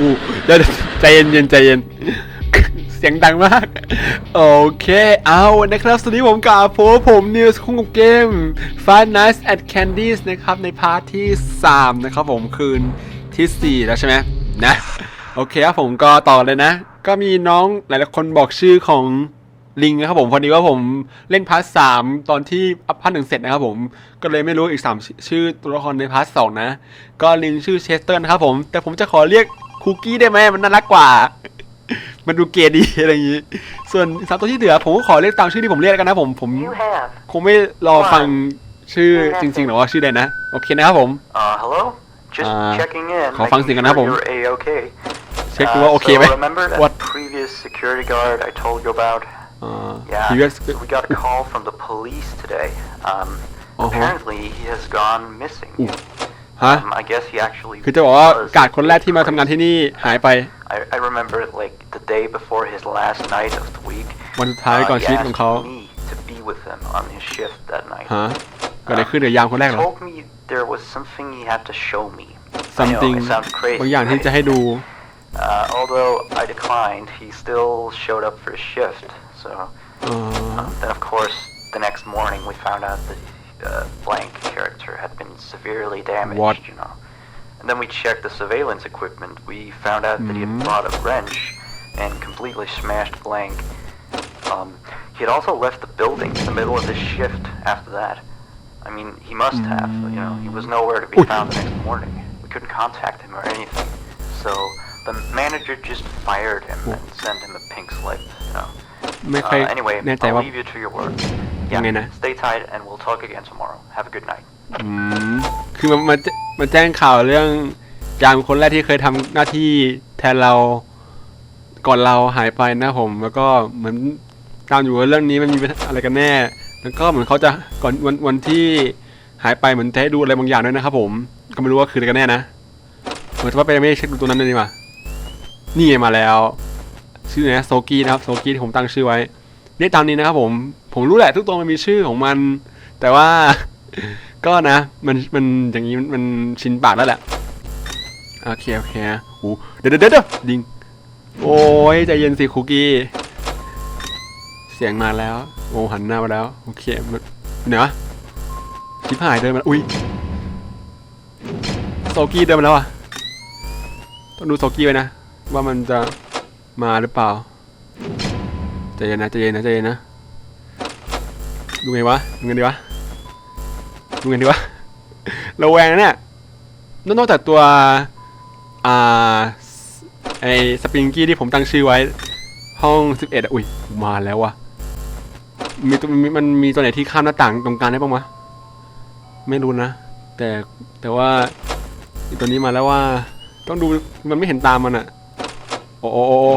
อู้เดี๋ยวใจเย็นเย็นใจเย็น เสียงดังมาก โอเค เอานะครับ สวัสดีผมกับผมผมนิวส์คุ้งกับเกม Five Nights at Candies นะครับ ในพาร์ทที่ 3 นะครับผมคืนที่ 4 แล้วใช่ไหมนะ โอเคครับผมก็ต่อเลยนะ ก็มีน้องหลายๆคนบอกชื่อของลิงนะครับผมพอดีว่าผมเล่นพาร์ทสามตอนที่อัพพาร์ทหนึ่งเสร็จนะครับผมก็เลยไม่รู้อีกสามชื่อตัวละครในพาร์ทสองนะ ก็ลิงชื่อเชสเตอร์นะครับผม แต่ผมจะขอเรียก คุกกี้ได้ไหมมันน่ารักกว่า มันดูเกย์ดีอะไรอย่างนี้ ส่วนสามตัวที่เหลือผมก็ขอเรียกตามชื่อที่ผมเรียกแล้วกันนะผมผม You have. คงไม่รอฟังชื่อจริงๆหรอกว่าชื่อใดนะ โอเคนะครับผม Uh, hello? Just Uh, checking in. ขอฟัง making เสียงก่อนนะครับ sure ผม You're a-okay. เช็คดูว่าโอเคไหม so remember that What? previous security guard I told you about? อ่า Yeah. ทีวี so we got a call from the police today. Um, Uh-huh. apparently he has gone missing. ฮะ Um, I guess he actually คือจะบอกว่า was กาดคนแรกที่มาทำงานที่นี่หายไป I, I remember like the day before his last night of the week. วันสุดท้าย uh, ก่อน he ชีวิตของเขา asked me to be with him on his shift that night. ฮะเกิดอะไรขึ้นเดี๋ยวยามคนแรกเหรอ told me there was something he had to show me. I something know, it sounds crazy. บางอย่างที่ right? จะให้ดู Uh, although I declined, he still showed up for his shift. So อ่า um, then, of course, the next morning we found out that uh, blank character had severely damaged, what? you know. And then we checked the surveillance equipment. We found out mm-hmm. that he had brought a wrench and completely smashed blank. Um, he had also left the building in the middle of his shift after that. I mean, he must have, you know, he was nowhere to be found the next morning. We couldn't contact him or anything. So the manager just fired him and sent him a pink slip, you know. Uh, anyway, I'll leave you to your work. Yeah, stay tight and we'll talk again tomorrow. Have a good night. อืมคือมันมามาแจ้งข่าวเรื่องยามคนแรกที่เคยทำหน้าที่แทนเราก่อนเราหายไปนะผม แล้วก็เหมือนตามอยู่ว่าเรื่องนี้มันมีอะไรกันแน่ แล้วก็เหมือนเขาจะก่อนวันวันที่หายไปเหมือนจะให้ดูอะไรบางอย่างด้วยนะครับผมก็ไม่รู้ว่าคืออะไรกันแน่นะเหมือนว่าไปไม่เช็คดูตัวนั้นเลยดีกว่านี่ไงมาแล้ว ชื่อนะโซกี้นะครับโซกี้ที่ผมตั้งชื่อไว้เรียกตามนี้นะครับผม ผมรู้แหละทุกตัวมันมีชื่อของมัน แต่ว่า ก็นะ มันมันอย่างนี้มันชินปากแล้วแหละ โอเค โอเคโอ้เดี๋ยวเดี๋ยวเดี๋ยวดิง โอ้ยใจเย็นสิคุกกี้ เสียงมาแล้ว โอ้หันหน้ามาแล้ว โอเคมันเดี๋ยวนะชิบหายเดินมาอุ้ยโซกี้เดินมาแล้วอะ ต้องดูโซกี้ไว้นะ ว่ามันจะมาหรือเปล่าใจเย็นนะใจเย็นนะใจเย็นนะดูไงวะดูไงดีวะ ดูไงดีวะระแวงนะเนี่ยนอกจากตัว อ่า ไอสปริงกี้ที่ผมตั้งชื่อไว้ ห้อง 11อะอุ้ย มาแล้ววะมีตัวมันมีตัวไหนที่ข้ามหน้าต่างตรงกลางได้บ้างวะไม่รู้นะ แต่แต่ว่าตัวนี้มาแล้วว่า ต้องดูมันไม่เห็นตามมันอะโอ้โอโอ้โอ้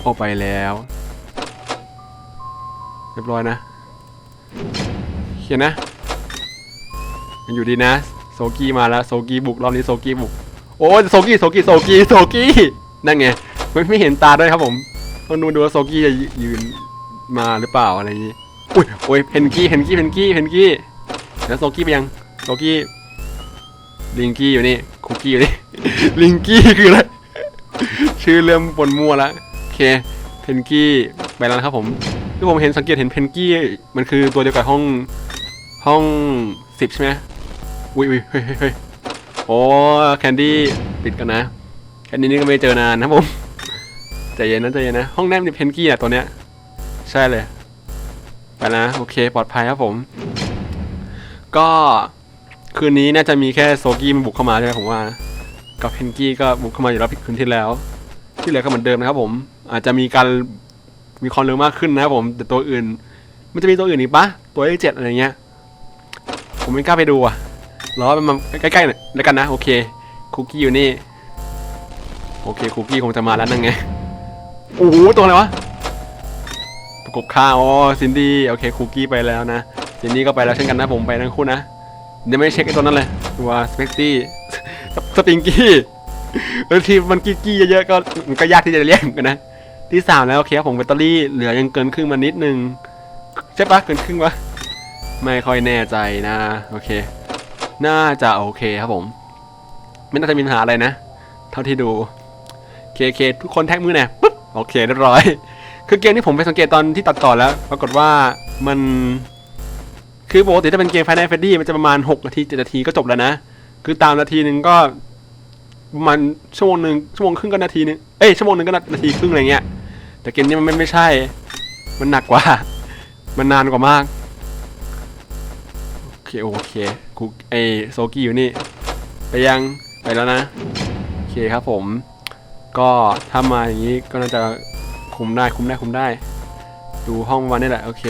โอ้ไปแล้ว เรียบร้อยนะเขียนนะยังอยู่ดีนะ โซกี้มาแล้วโซกี้บุกรอบนี้โซกี้บุก โอ้ยโซกี้โซกี้โซกี้โซกี้นั่นไงไม่ไม่เห็นตาด้วยครับผมต้องดูดูว่าโซกี้จะยืนมาหรือเปล่าอะไรอย่างนี้อุ้ยโอ้ยเพนกี้เพนกี้เพนกี้เพนกี้แล้วโซกี้ไปยังโซกี้ลิงกี้อยู่นี่คุกกี้อยู่นี่ลิงกี้คืออะไรชื่อเริ่มปนมั่วแล้วโอเคเพนกี้ไปแล้วครับผม ที่ผมเห็นสังเกตเห็นเพนกี้มันคือตัวเดียวกับห้องห้องสิบใช่ไหมอุ้ยอุ้ยเฮ้ยเฮ้ยโอ้แคนดี้ปิดกันนะแคนดี้นี่ก็ไม่เจอนานนะผมใจเย็นนะใจเย็นนะห้องแนบนี่เพนกี้อะตัวเนี้ยใช่เลยไปนะโอเคปลอดภัยครับผม ก็คืนนี้น่าจะมีแค่โซกี้มันบุกเข้ามาใช่ไหมผมว่ากับเพนกี้ก็บุกเข้ามาอยู่แล้วคืนที่แล้ว ที่เหลือก็เหมือนเดิมนะครับผม อาจจะมีการ มีความเร็วมากขึ้นนะครับผมแต่ตัวอื่น มันจะมีตัวอื่นอีกปะตัวเลขเจ็ดอะไรเงี้ยผมไม่กล้าไปดูอะรอมันมาใกล้ๆหน่อยแล้วกันนะโอเคคุกกี้อยู่นี่โอเคคุกกี้คงจะมาแล้วนั่นไงโอ้โหตัวอะไรวะประกบข้าวอ๋อซินดี้โอเคคุกกี้ไปแล้วนะซินดี้ก็ไปแล้วเช่นกันนะผมไปทั้งคู่นะเดี๋ยวไม่เช็คไอ้ตัวนั้นเลยตัวสเปกตี้สปริงกี้บางทีมันกี้กี้เยอะๆก็มันก็ยากที่จะเรียกกันนะ ที่สามแล้วโอเคครับผมแบตเตอรี่เหลือยังเกินครึ่งมานิดนึงใช่ปะเกินครึ่งวะไม่ค่อยแน่ใจนะโอเค น่าจะโอเคครับผม ไม่น่าจะมีปัญหาอะไรนะ เท่าที่ดูเคเคทุกคนแท็กมือเนี่ยปุ๊บโอเคเรียบร้อย คือเกมนี้ผมไปสังเกตตอนที่ตัดต่อแล้ว ปรากฏว่ามัน คือปกติถ้าเป็นเกม Final Fantasy มันจะประมาณ6นาที7นาทีก็จบแล้วนะ คือตามนาทีหนึ่งก็ประมันชั่วโมงหนึ่งชั่วโมงครึ่งก็นาทีนึงเอ้ยชั่วโมงหนึ่งก็นาทีครึ่งอะไรเงี้ย แต่เกมนี้มันไม่ไม่ใช่ มันหนักกว่า มันนานกว่ามาก โอเคโอเคกูไอโซกี้อยู่นี่ ไปยัง ไปแล้วนะ โอเคครับผม ก็ถ้ามาอย่างนี้ก็น่าจะคุมได้คุมได้คุมได้ ดูห้องวันนี่แหละโอเค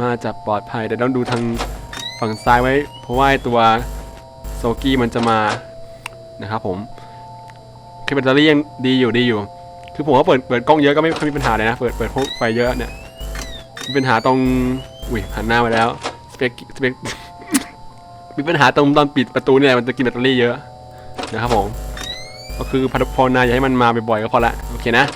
มาจะปลอดภัยแต่ต้องดูทางฝั่งซ้ายไว้ เพราะว่าตัวโซกี้มันจะมานะครับผมคือแบตเตอรี่ยังดีอยู่ดีอยู่ คือผมว่าเปิดเปิดกล้องเยอะก็ไม่ค่อยมีปัญหาเลยนะ เปิดเปิดพวกไฟเยอะเนี่ยมีปัญหาตรงอุ้ยหันหน้าไปแล้วสเปคสเปคมีปัญหาตรงตอนปิดประตูเนี่ยมันจะกินแบตเตอรี่เยอะนะครับผมก็คือพัฒพนาอย่าให้มันมาบ่อยๆก็พอละโอเคนะ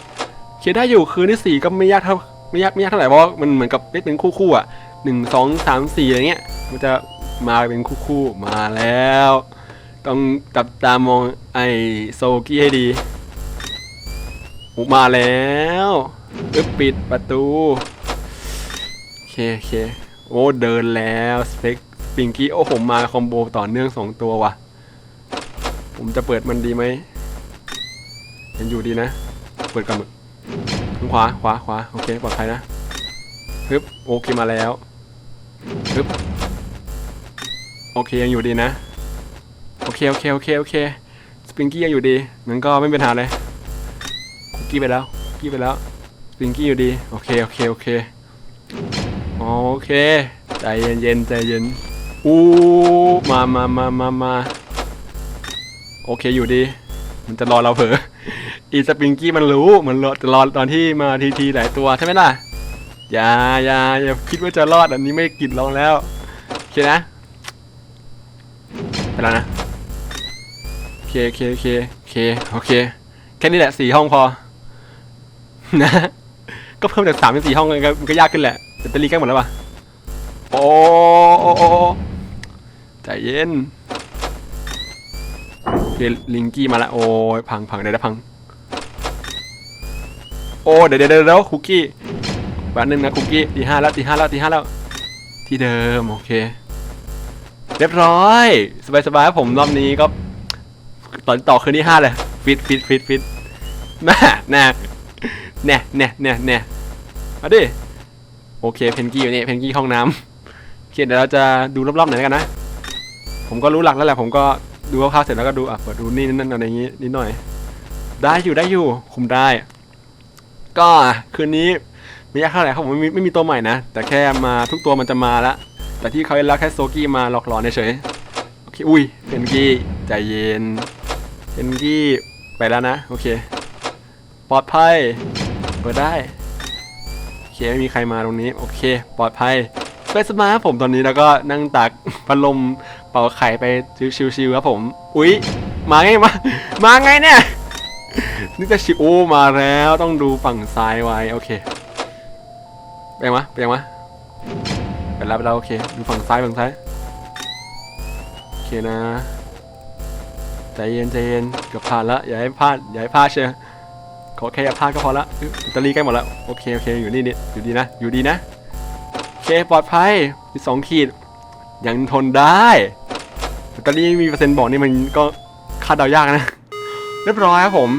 เคได้อยู่คืนที่สี่ก็ไม่ยากเท่าไม่ยากไม่ยากเท่าไหร่เพราะมันเหมือนกับเล่นเป็นคู่ๆอะหนึ่งสองสามสี่อะไรเงี้ยมันจะมาเป็นคู่ๆมาแล้ว ต้องจับตามองไอโซกี้ให้ดี มาแล้วปึ๊บปิดประตู โอเคโอเค โอ้เดินแล้วสเปคสปิงกี้โอ้ผมมาคอมโบต่อเนื่องสองตัวว่ะ ผมจะเปิดมันดีไหมยังอยู่ดีนะ เปิดกันหมดทางขวาขวาขวาโอเคปลอดภัยนะฮึบโอเคมาแล้วฮึบโอเคยังอยู่ดีนะ โอเคโอเคโอเคโอเคสปริงกี้ยังอยู่ดีงั้นก็ไม่เป็นปัญหาเลย กี้ไปแล้วกี้ไปแล้วสิงกี้อยู่ดีโอเคโอเคโอเคโอเคใจเย็นเย็นใจเย็นอู้มามามามามาโอเคอยู่ดี มันจะรอเราเผลออีสปริงกี้มันรู้มันรอจะรอตอนที่มาทีทีหลายตัวใช่ไหมล่ะอย่าอย่าอย่าคิดว่าจะรอดอันนี้ไม่กินลองแล้วโอเคนะไปแล้วนะโอเคโอเคโอเคโอเคโอเคแค่นี้แหละสี่ห้องพอ นะ ก็เพิ่มจากสามเป็นสี่ห้องก็มันก็ยากขึ้นแหละแบตเตอรี่ใกล้หมดแล้วป่ะโอ้โอ้โอ้ใจเย็นเคลิงกี้มาละโอ้ยพังพังเดี๋ยวได้พัง โอ้เดี๋ยวเดี๋ยวเดี๋ยวเดี๋ยวคุกกี้แป๊บนึงนะคุกกี้ตีห้าแล้วตีห้าแล้วตีห้าแล้ว ที่เดิม โอเค เรียบร้อย สบายสบายๆผมรอบนี้ก็ต่อต่อคืนที่ห้าเลย ฟิตฟิตฟิตฟิตน่าน่า แน่แน่แน่แน่มาดิโอเคเพนกี้อยู่นี่เพนกี้ห้องน้ำโอเคเดี๋ยวเราจะดูรอบๆหน่อยแล้วกันนะ ผมก็รู้หลักแล้วแหละผมก็ดูคร่าวๆเสร็จแล้วก็ดูอะเปิดดูนี่นั่นอะไรอย่างงี้นิดหน่อย ได้อยู่ได้อยู่คุมได้ ก็คืนนี้ไม่ยากเท่าไหร่ครับผมไม่มีไม่มีตัวใหม่นะ แต่แค่มาทุกตัวมันจะมาละแต่ที่เขาเล่นแค่โซกี้มาหลอกหลอนเฉยโอเคอุ้ยเพนกี้ใจเย็นเพนกี้ไปแล้วนะ โอเค ปลอดภัย เปิดได้โอเคไม่มีใครมาตรงนี้โอเค ปลอดภัยเฟสมาครับผมตอนนี้แล้วก็นั่งตักพัดลมเป่าไข่ไปชิวๆครับผม อุ๊ยมาไงมามาไงเนี่ยนี่จะชิโอมาแล้วต้องดูฝั่งซ้ายไว้โอเคไปยังวะไปยังวะไปแล้วไปแล้วโอเคดูฝั่งซ้ายฝั่งซ้ายโอเคนะใจเย็นใจเย็นเกือบผ่านละอย่าให้พลาดอย่าให้พลาดเชียว ขอแค่อย่าพลาดก็พอละอุ๊ยแบตเตอรี่ใกล้หมดแล้วโอเค โอเค อยู่นี่นี่อยู่ดีนะ อยู่ดีนะ โอเค ปลอดภัยมีสองขีด ยังทนได้แบตเตอรี่มีเปอร์เซ็นต์บอกนี่มันก็คาดเดายากนะ เรียบร้อยครับผม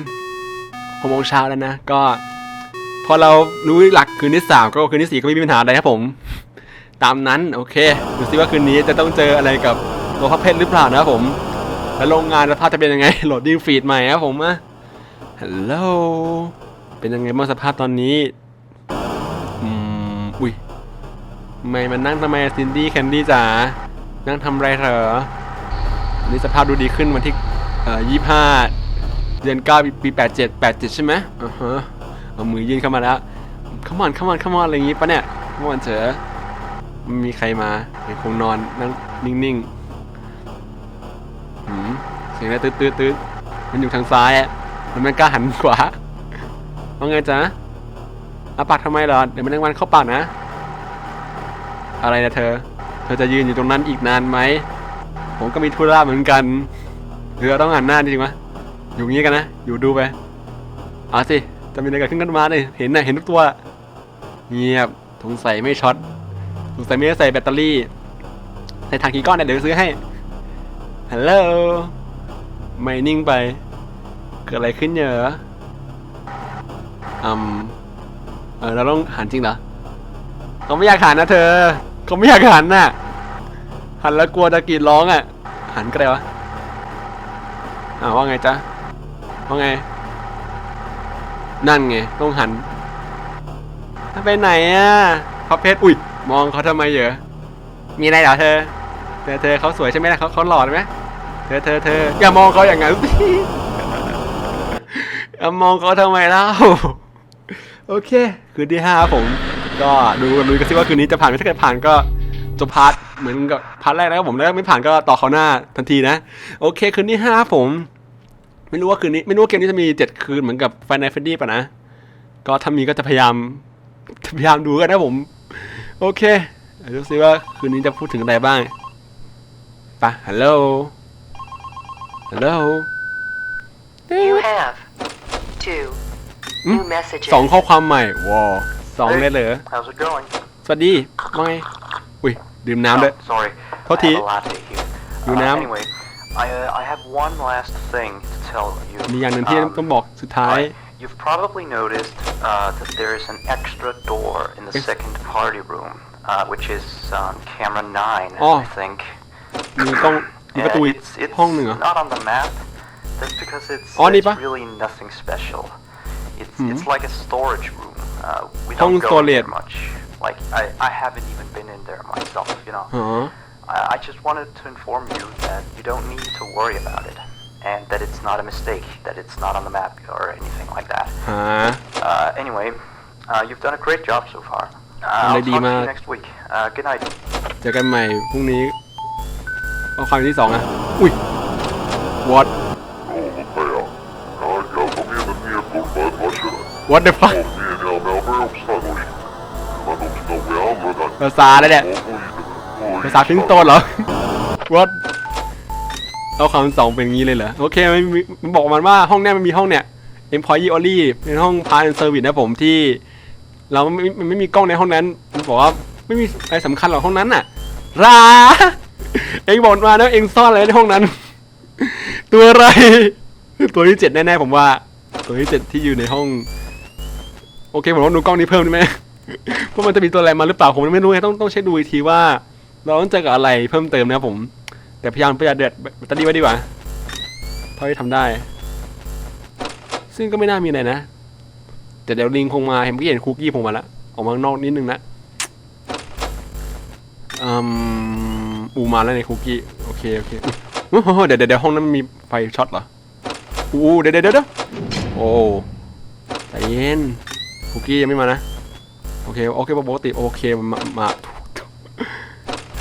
หกโมงเช้าแล้วนะ ก็ พอเรารู้หลักคืนที่สามก็คืนที่สี่ก็ไม่มีปัญหาอะไรครับผม ตามนั้น โอเค ดูซิว่าคืนนี้จะต้องเจออะไรกับตัวพับเพชรหรือเปล่านะครับผม แล้วโรงงานสภาพจะเป็นยังไง โหลดดิ้งฟีดใหม่ครับผมอะ ฮัลโหล เป็นยังไงบ้างสภาพตอนนี้ อืม อุ้ยไม่มันนั่งทำไมซินดี้แคนดี้จ๋า นั่งทำไรเหรอวันนี่สภาพดูดีขึ้นวันที่เอ่อยี่ห้าเดือนเก้าปีแปดเจ็ดแปดเจ็ดใช่ไหมอ่าฮะเอามือยื่นเข้ามาแล้วขมอนขมอนขมอนอะไรอย่างงี้ปะเนี่ยขมอนเถอะไม่มีใครมายังคงนอนนั่งนิ่งๆหืมเสียงอะไรตืดตืดตืดมันอยู่ทางซ้ายอะ มันไม่กล้าหันขวาว่าไงจ๊ะอาปากทำไมเหรอ เดี๋ยวมันยังวันเข้าปากนะ อะไรนะเธอ เธอจะยืนอยู่ตรงนั้นอีกนานไหม ผมก็มีธุระเหมือนกันหรือต้องหันหน้าจริงๆวะอยู่งี้กันนะ อยู่ดูไปเอาสิ จะมีอะไรเกิดขึ้นกันมาเนี่ยเห็นนะเห็นทุกตัว เงียบสงสัยไม่ช็อตสงสัยไม่ได้ใส่แบตเตอรี่ ใส่ถังกี่ก้อนเนี่ยเดี๋ยวซื้อให้ ฮัลโหล ไม่นิ่งไป กิดอะไรขึ้นเหรออืมเออเราต้องหันจริงเหรอเขาไม่อยากหันนะเธอเขาไม่อยากหันน่ะ หันแล้วกลัวจะกรีดร้องอะ หันก็ได้วะอ่าว่าไงจ๊ะว่าไง นั่นไงต้องหันไปไหนอะพับเพชรอุ้ยมองเขาทำไมเหรอมีอะไรเหรอเธอเธอเธอเขาสวยใช่ไหมล่ะเขาเขาหล่อไหมเธอเธอเธออย่ามองเขาอย่างนั้น สิอย่ามองเขาทำไมเล่า โอเค คืนที่ห้าครับผม ก็ดูกันดูกันสิว่าคืนนี้จะผ่านไหมถ้าเกิดผ่านก็จบพาร์ทเหมือนกับพาร์ทแรกนะครับผมแล้วไม่ผ่านก็ต่อเขาหน้าทันทีนะ โอเค คืนที่ห้าครับผม ไม่รู้ว่าคืนนี้ไม่รู้ว่าเกมนี้จะมีเจ็ดคืนเหมือนกับไฟน a ลเฟดดี้ป่ะนะ ก็ถ้ามีก็จะพยายามพยายามดูกันนะผม โอเคเดี๋ยวดูซิว่าคืนนี้จะพูดถึงอะไรบ้างไปะฮัลโหลฮัลโหล You have two Hmm? new messages. สองข้อความใหม่ว้าวสองเลยเหรอ How's it going? สวัสดีว่าไง อุ้ย ดื่มน้ำด้วย Oh, sorry. Thôi I thì- have a latte here. Dù Uh, Nam. anyway, I, uh, I have one last thing to tell you. มีอย่างหนึ่งที่ Um, ต้องบอกสุดท้าย Alright, You've probably noticed uh, that there is an extra door in the Yes. second party room, uh, which is on camera 9, Oh. I think. มีกล้องมีประตู Yeah, อีก it's, it's ห้องหนึ่งเหรอ not on the map. That's because it's, Oh, it's Nipa? really nothing special. It's, Hmm. it's like a storage room. Uh, we Hong don't go in there storage. much. Like, I, I haven't even been in there myself, you know. อ๋อ I, I just wanted to inform you that you don't need to worry about it. And that it's not a mistake, that it's not on the map or anything like that. หา Uh, anyway, uh, you've done a great job so far. Uh, I'll Lady talk to Ma- you next week. Uh, good night. เจอกันใหม่พรุ่งนี้ข้อความที่สองอ่ะ อุ้ย what what the fuck ภาษาอะไรเนี่ยภาษาฟินโตนเหรอ what เอาคำสองเป็นงี้เลยเหรอ โอเคมันมีมันบอกมันว่าห้องเนี้ยมันมีห้องเนี่ย employee only เป็นห้อง part and service นะผมที่ เราไม่มันไม่มีกล้องในห้องนั้นมันบอกว่าไม่มีอะไรสำคัญหรอกห้องนั้นน่ะราเองบอกมาแล้วเองซ่อนอะไรในห้องนั้น ตัวอะไร ตัวที่เจ็ดแน่ๆผมว่า ตัวที่เจ็ดที่อยู่ในห้อง โอเคผมต้องดูกล้องนี้เพิ่มได้ไหมเพราะมันจะมีตัวอะไรมาหรือเปล่าผมไม่รู้ไงต้องต้องเช็คดูอีกทีว่า เราต้องเจอกับอะไรเพิ่มเติมนะครับผม แต่พยายามประหยัดเดือดแบตเตอรี่ไว้ดีกว่าเท่าที่ทำได้ ซึ่งก็ไม่น่ามีอะไรนะ แต่เดี๋ยวลิงคงมาเห็นเมื่อกี้เห็นคุกกี้ผมมาแล้วออกมาข้างนอกนิดนึงนะอืมอูมาแล้วในคุกกี้โอเคโอเคเดี๋ยวเดี๋ยวเดี๋ยวห้องนั้นมีไฟช็อตเหรออู้เดี๋ยวเดี๋ยวเดี๋ยวโอ้ใจเย็น คุกกี้ยังไม่มานะ โอเค โอเคปกติโอเคมามา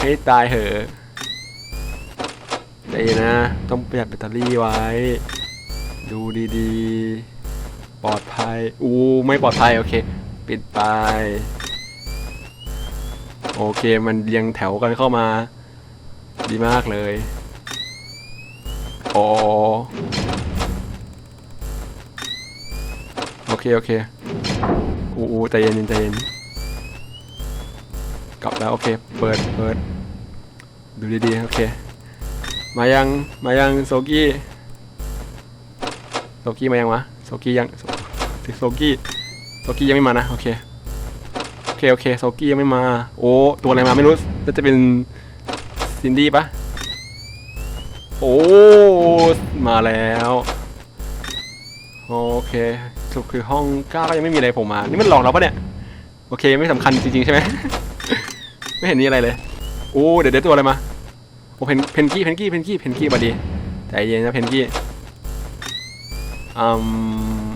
ให้ตายเหอะใจเย็นนะ ต้องประหยัดแบตเตอรี่ไว้ ดูดีๆ ปลอดภัย อู้ไม่ปลอดภัย โอเค ปิดไป โอเคมันเรียงแถวกันเข้ามา ดีมากเลยโอโอเค โอเค อู้อู้ใจเย็นใจเย็นกลับแล้วโอเค เปิดเปิด ดูดีๆ โอเค มายัง มายังโซกี้ โซกี้มายังวะ โซกี้ยังโซโซกี้ โซกี้ยังไม่มานะ โอเค โอเค โอเค โซกี้ยังไม่มา โอ้ ตัวอะไรมาไม่รู้น่าจะเป็นซินดี้ปะโอ้ มาแล้ว โอเค สรุปคือห้องเก้าก็ยังไม่มีอะไรผมมา นี่มันหลอกเราปะเนี่ย โอเคไม่สำคัญจริงๆใช่ไหม ไม่เห็นมีอะไรเลย โอ้เดี๋ยวเดี๋ยวตัวอะไรมา โอ้เพนเพนกี้ เพนกี้ เพนกี้ เพนกี้มาดีใจเย็นนะเพนกี้อืม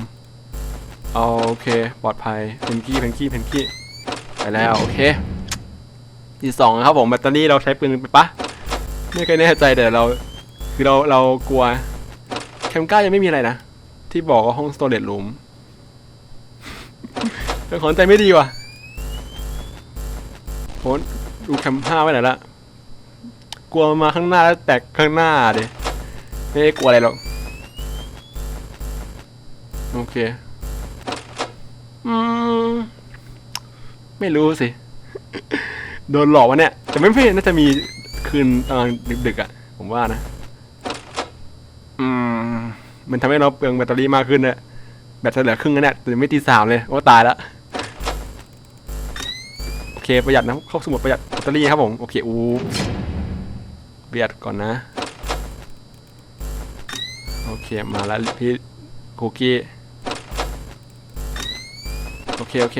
โอเค ปลอดภัย เพนกี้ เพนกี้ เพนกี้ ไปแล้ว โอเคที่สองครับผม แบตเตอรี่เราใช้ปืนไปปะ ไม่เคยแน่ใจแต่เรา คือเรา เรากลัว แคมก้ายังไม่มีอะไรนะ ที่บอกว่าห้องสโตรเด e รูม เป็นขอนใจไม่ดีว่ะโหดูแคมห้าไว้ไหนละกลัวมาข้างหน้าแล้วแตกข้างหน้าดิไม่ได้กลัวอะไรหรอกโอเคอืมไม่รู้สิ โดนหลอกวะเนี่ย แต่ไม่เพ่น่าจะมีคืนตอนดึกๆอะ ผมว่านะ อืม มันทำให้เราเปลืองแบตเตอรี่มากขึ้นเนี่ยแบตจะเหลือครึ่งแล้วเนี่ยแต่ไม่ตีสามเลยโอ้ตายแล้ว ประหยัดนะเข้าสมุดประหยัดแบตเตอรี่ครับผม โอเค อูประหยัดก่อนนะ โอเค มาแล้วพี่คุกกี้ โอเค โอเค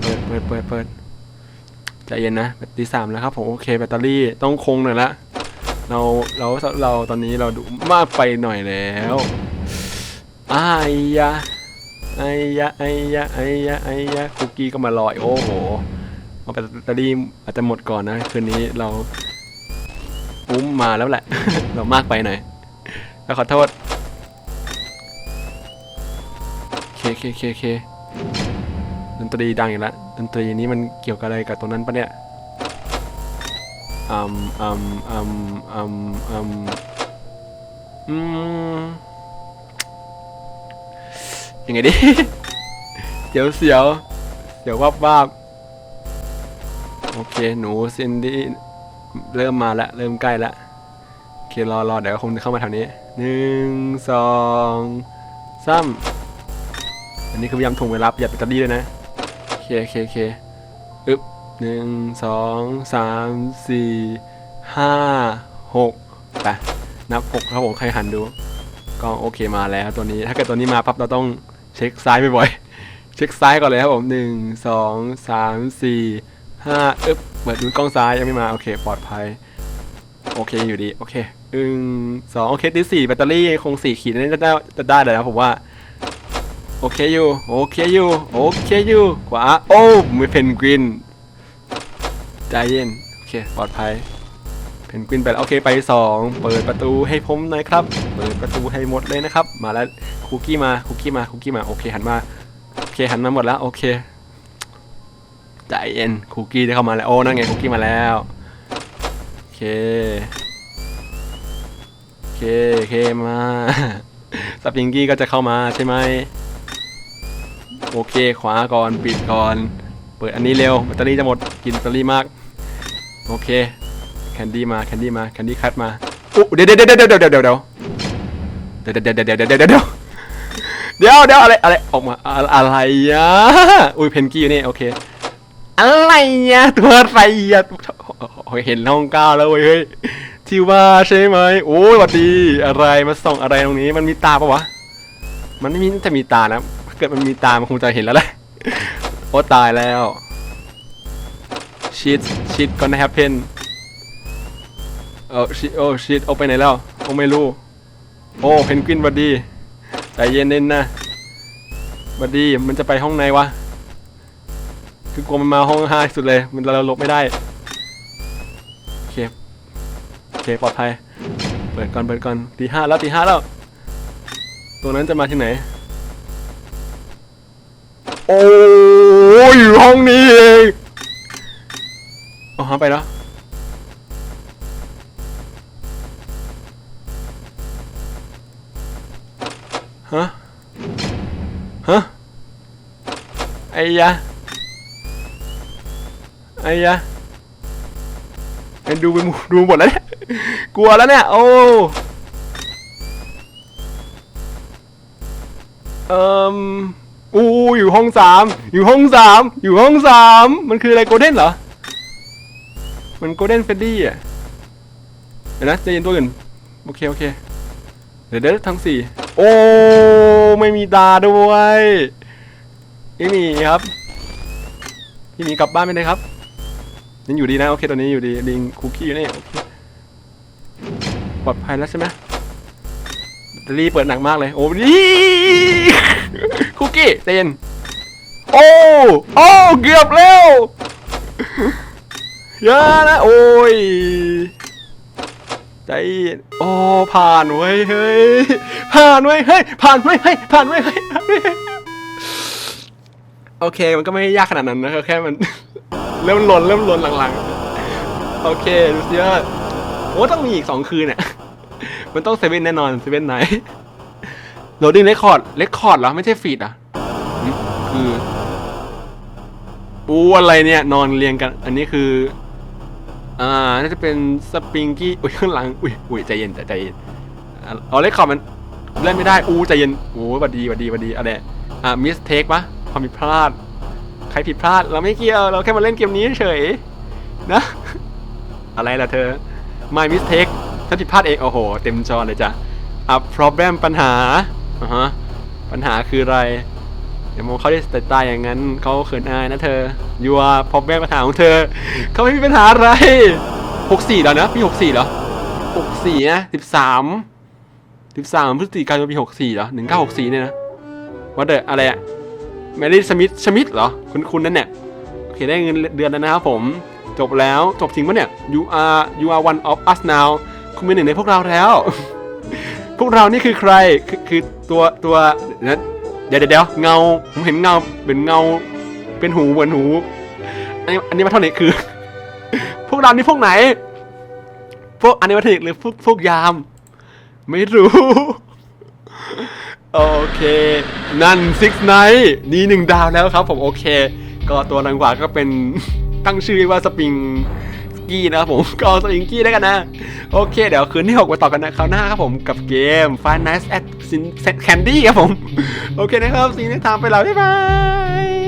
เปิดเปิดเปิดเปิดใจเย็นนะแบตตีสามแล้วครับผม โอเค แบตเตอรี่ต้องคงหน่อยละ เรา เรา เราตอนนี้เราดูมากไปหน่อยแล้วอายยะไอ้ยะไอ้ยะไอ้ยะไอ้ยะคุกกี้ก็มาลอย โอ้โห เอาแบตเตอรี่อาจจะหมดก่อนนะ คืนนี้เราอุ้มมาแล้วแหละ เรามากไปหน่อยแล้วขอโทษเคเคเคเคดนตรีดังอีกแล้วดนตรีนี้มันเกี่ยวกับอะไรกับตรงนั้นปะเนี่ยอืมอืมอืมอืมอืมอืมยังไงดิเสียวเสียวเสียววับวับ โอเค หนูซินดี้เริ่มมาแล้วเริ่มใกล้แล้วโอเครอรอเดี๋ยวคงจะเข้ามาแถวนี้หนึ่งสองสามอันนี้คือพยายามถ่วงเวลาประหยัดแบตเตอรี่ด้วยนะโอเคโอเคโอเคอึ๊บหนึ่งสองสามสี่ห้าหกไปนับหกครับผมใครหันดูก็โอเคมาแล้วตัวนี้ ถ้าเกิดตัวนี้มาปั๊บเราต้องเช็คซ้ายบ่อยๆเช็คซ้ายก่อนเลยครับผมหนึ่งสองสามสี่ ห้าอึ๊บเปิดดูกล้องซ้ายยังไม่มา โอเค ปลอดภัย โอเคอยู่ดี โอเคหนึ่งสองโอเคที่สี่แบตเตอรี่คงสี่ขีดนี่จะได้จะได้เลยนะผมว่า โอเคอยู่ โอเคอยู่ โอเคอยู่ขวาโอ้ไม่เพนกวินใจเย็น โอเค ปลอดภัยเพนกวินไปแล้วโอเคไปสองเปิดประตูให้ผมหน่อยครับ เปิดประตูให้หมดเลยนะครับ มาแล้วคุกกี้มาคุกกี้มาคุกกี้มาโอเคหันมาโอเคหันมาหมดแล้วโอเค ใจเย็นคุกกี้จะเข้ามาแล้ว โอ้ นั่นไงคุกกี้มาแล้ว โอเค โอเค โอเค มาสปริงกี้ก็จะเข้ามาใช่ไหม โอเค ขวาก่อน ปิดก่อน เปิดอันนี้เร็ว แบตเตอรี่จะหมด กินแบตเตอรี่มาก โอเค แคนดี้มา แคนดี้มา แคนดี้คัทมาอุ๊เดี๋ยวเดี๋ยวเดี๋ยวเดี๋ยวเดี๋ยวเดี๋ยวเดี๋ยวเดี๋ยวเดี๋ยวเดี๋ยวเดี๋ยวเดี๋ยวเดี๋ยวเดี๋ยวเดี๋ยวเดี๋ยวเดี๋ยวอะไร อะไร ออกมา อะไรอะ อุ้ย เพนกี้อยู่นี่ โอเค อะไรอะตัวอะไรอะเห็นห้องก้าวแล้วเว้ยเฮ้ยที่ว่าใช่ไหมโอ้ยวัดดีอะไรมาส่องอะไรตรงนี้มันมีตาปะวะมันไม่มีน่าจะมีตานะถ้าเกิดมันมีตามันคงจะเห็นแล้วแหละโอ้ตายแล้วชิดชิด gonna happen เออชิโอ้ชิดเอาไปไหนแล้วโอ้ไม่รู้โอ้เพนกวินบัดดีใจเย็นเน้นนะบัดดีมันจะไปห้องไหนวะ คือกลัวมันมาห้องห้าสุดเลย มันเราหลบไม่ได้ โอเค โอเค ปลอดภัย เปิดก่อนเปิดก่อนตีห้าแล้วตีห้าแล้ว ตัวนั้นจะมาที่ไหน โอ้ยอยู่ห้องนี้เองเอาหาไปแล้วฮะ ฮะ ไอ้ยะ ไอ้ยะเอ็นดูไปดูหมดแล้วเนี่ยกลัวแล้วเนี่ยโอ้เอ่มอู้อยู่ห้องสามอยู่ห้องสามอยู่ห้องสามมันคืออะไรโกลเด้นเหรอมันโกลเด้นเฟดดี้อะเดี๋ยวนะใจเย็นตัวอื่นโอเคโอเคเดี๋ยวเดี๋ยวทั้งสี่โอ้ไม่มีตาด้วยพี่มีครับพี่มีกลับบ้านไปเลยครับ ยังอยู่ดีนะโอเคตอนนี้อยู่ดีลิงคุกกี้อยู่นี่ปลอดภัยแล้วใช่ไหมแบตเตอรี่เปิดหนักมากเลยโอ้นี่คุกกี้เย็นโอ้โอ้เกือบแล้วย่านะโอ้ยใจโอ้ผ่านเว้เฮ้ยผ่านเว้ยเฮ้ยผ่านเว้ยเฮ้ยผ่านเว้ยเฮ้ยผ่านเว้ยเฮ้ยโอเคมันก็ไม่ยากขนาดนั้นนะแค่มัน เริ่มหล่นเริ่มหล่นหลังๆ โอเคดูสิว่าโอ้ต้องมีอีกสองคืนเนี่ยมันต้องเซเว่นแน่นอนเซเว่นไหนโหลดดิ้งเรคคอร์ดเรคคอร์ดเหรอ ไม่ใช่ฟีดอะคือปูอะไรเนี่ย นอนเรียงกัน อันนี้คือ อ่า น่าจะเป็นสปริงกี้ อุ้ยข้างหลัง อุ้ยอุ้ยใจเย็นใจเย็นอะเอาเรคคอร์ดมันเล่นไม่ได้ อู้ใจเย็นโอ้หวัดดีหวัดดีหวัดดีอะไรอ่ามิสเทคปะความผิดพลาด ใครผิดพลาดเราไม่เกี่ยว เราแค่มาเล่นเกมนี้เฉยนะ อะไรล่ะเธอ my mistake ฉันผิดพลาดเอง โอ้โห เต็มจอเลยจ้ะอะ problem ปัญหาอ่าฮะปัญหาคืออะไรเดี๋ยวมองเขาได้สายตาอย่างนั้นเขาเขินอายนะเธอ youa problem ปัญหาของเธอ เขาไม่มีปัญหาอะไร64แล้วนะปี64เหรอ64นะ13 13พฤศจิกายนปี64เหรอ1964เนี่ยนะว่าเดออะไรอะ แมรี่สมิธสมิธเหรอ คุณคุณนั่นเนี่ยโอเคได้เงินเดือนแล้วนะครับผม จบแล้วจบจริงปะเนี่ย you are you are one of us now คุณเป็นหนึ่งในพวกเราแล้ว พวกเรานี่คือใครคือคือตัวตัวเดี๋ยวเดี๋ยวเดี๋ยวเงาผมเห็นเงาเป็นเงาเป็นหูเหมือนหูอันนี้อันนี้มาเท่าไหร่คือ พวกเรานี่พวกไหน พวกอันนี้มาเท่าไหร่หรือพวกพวกยาม ไม่รู้ โอเค นั่นซิกไนท์นี่หนึ่งดาวแล้วครับผมโอเค ก็ตัวรังกว่าก็เป็นตั้งชื่อว่าสปริงสกี้นะครับผมก็สปริงกี้ได้กันนะ โอเค เดี๋ยวคืนที่6มาต่อกันนะคราวหน้าครับผมกับเกม f i n i g h t at Candy ครับผม โอเคนะครับซีนี้ทามไปแล้วบ๊ายบาย